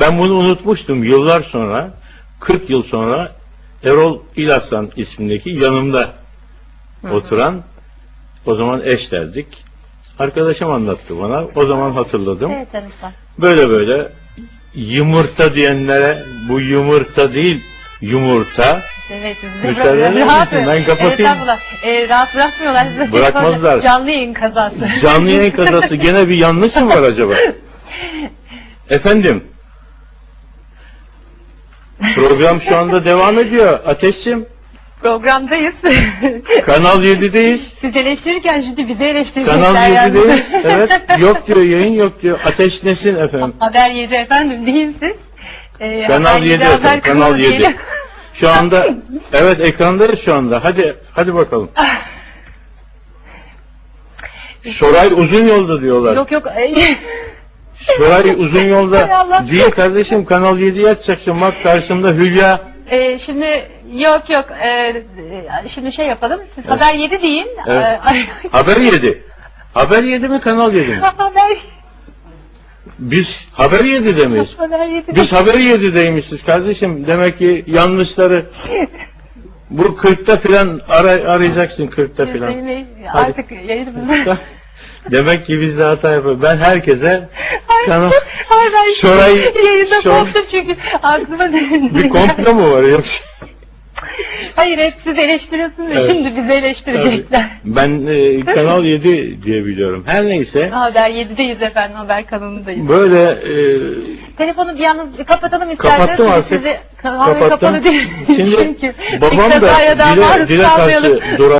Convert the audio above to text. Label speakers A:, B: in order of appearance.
A: Ben bunu unutmuştum yıllar sonra, 40 yıl sonra Erol İlhasan ismindeki yanımda oturan, o zaman eş derdik. Arkadaşım anlattı bana, o zaman hatırladım.
B: Evet.
A: Böyle böyle yumurta diyenlere bu yumurta değil, yumurta.
B: Evet
A: eder
B: Rahat
A: Ben kapatayım.
B: Evet, estağfurullah. Ee, rahat bırakmıyorlar.
A: Bırakmazlar.
B: Canlı yayın kazası.
A: Canlı yayın kazası gene bir yanlış mı var acaba? Efendim. Program şu anda devam ediyor. Ateşçim,
B: Programdayız.
A: Kanal 7'deyiz.
B: Siz eleştirirken şimdi bizi eleştirecekler.
A: Kanal
B: yani.
A: 7'deyiz. Evet. Yok diyor, yayın yok diyor. Ateş nesin efendim?
B: Haber 7 efendim değil siz. Ee,
A: Kanal
B: Haber
A: 7
B: haber
A: efendim. Kanal 7.
B: diyelim.
A: Şu anda evet ekrandayız şu anda. Hadi hadi bakalım. Şoray uzun yolda diyorlar.
B: Yok yok.
A: Şoray uzun yolda.
B: Allah.
A: Değil kardeşim Kanal 7'yi açacaksın. Bak karşımda Hülya.
B: e, şimdi yok yok. E, e, şimdi şey yapalım. Siz haber 7 deyin.
A: Evet.
B: E,
A: Haber 7. Haber 7 mi Kanal 7 mi?
B: haber
A: Biz Haber 7'de miyiz?
B: haber 7.
A: Biz Haber 7'deymişiz kardeşim. Demek ki yanlışları bu 40'ta filan ara, arayacaksın 40'ta filan.
B: Artık yayınımız.
A: Demek ki biz de hata yapıyoruz. Ben herkese kanal
B: Hayır ben
A: Şoray-
B: yayında
A: Şoray-
B: korktum çünkü aklıma
A: bir komplo mu var yoksa?
B: Hayır hep siz eleştiriyorsunuz
A: Evet.
B: ve şimdi bizi eleştirecekler.
A: Ben e, Kanal 7 diye biliyorum. Her neyse
B: Haber 7'deyiz efendim haber kanalındayız.
A: böyle e,
B: Telefonu bir yalnız kapatalım isterseniz.
A: Kapattım artık.
B: Sizi, kapattım. kapalı değil.
A: Şimdi
B: Çünkü
A: babam da dile, dile karşı Dora